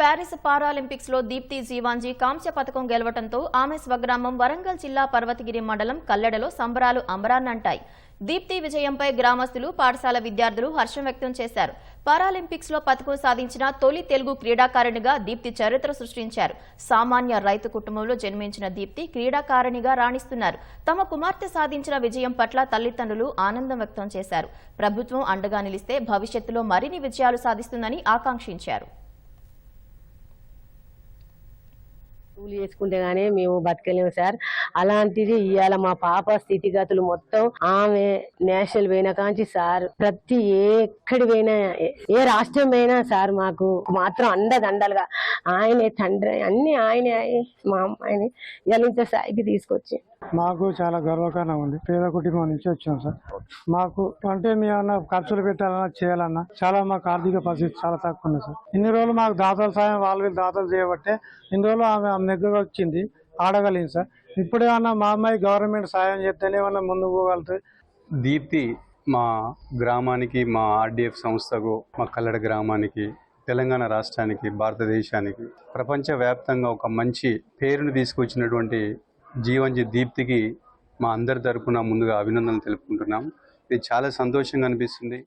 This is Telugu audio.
ప్యారిస్ పారాలింపిక్స్లో దీప్తి జీవాంజీ కాంస్య పథకం గెలవడంతో ఆమె స్వగ్రామం వరంగల్ జిల్లా పర్వతగిరి మండలం కల్లెడలో సంబరాలు అంబరాన్నంటాయి. దీప్తి విజయంపై గ్రామస్తులు పాఠశాల విద్యార్థులు హర్షం వ్యక్తం చేశారు. పారాలింపిక్స్లో పథకం సాధించిన తొలి తెలుగు క్రీడాకారిణిగా దీప్తి చరిత్ర సృష్టించారు. సామాన్య రైతు కుటుంబంలో జన్మించిన దీప్తి క్రీడాకారిణిగా రాణిస్తున్నారు. తమ కుమార్తె సాధించిన విజయం పట్ల తల్లిదండ్రులు ఆనందం వ్యక్తం చేశారు. ప్రభుత్వం అండగా నిలిస్తే భవిష్యత్తులో మరిన్ని విజయాలు సాధిస్తుందని ఆకాంక్షించారు. కూలి చేసుకుంటేగానే మేము బతకలేము సార్. అలాంటిది ఇవాళ మా పాప స్థితిగతులు మొత్తం ఆమె నేషనల్ పోయిన కాంచి సార్ ప్రతి ఎక్కడి పోయినా ఏ- ఏ రాష్ట్రం పోయినా సార్ మాకు మాత్రం అండదండలుగా ఆయనే తండ్రి అన్ని ఆయనే మా అమ్మాయిని ఇవాళ ఇంత స్థాయికి తీసుకొచ్చి. మాకు చాలా గర్వకారణం ఉంది. పేద కుటుంబం నుంచి వచ్చాం సార్. మాకు అంటే మేము ఏమన్నా ఖర్చులు పెట్టాలన్నా చేయాలన్నా చాలా మాకు ఆర్థిక పరిస్థితి చాలా తక్కువ ఉంది సార్. ఇన్ని రోజులు మాకు దాతల సాయం వాళ్ళు వీళ్ళు దాతలు చేయబట్టే ఇన్ని రోజులు ఆమె ఆమె దగ్గర వచ్చింది ఆడగలిగింది సార్. ఇప్పుడేమన్నా మా అమ్మాయి గవర్నమెంట్ సాయం చేస్తేనే ఏమన్నా ముందుకు పోగలుగుతుంది? దీప్తి మా గ్రామానికి మా ఆర్డిఎఫ్ సంస్థకు మా కల్లడ గ్రామానికి తెలంగాణ రాష్ట్రానికి భారతదేశానికి ప్రపంచవ్యాప్తంగా ఒక మంచి పేరును తీసుకొచ్చినటువంటి జీవంజీ దీప్తికి మా అందరి తరపున ముందుగా అభినందనలు తెలుపుకుంటున్నాం. ఇది చాలా సంతోషంగా అనిపిస్తుంది.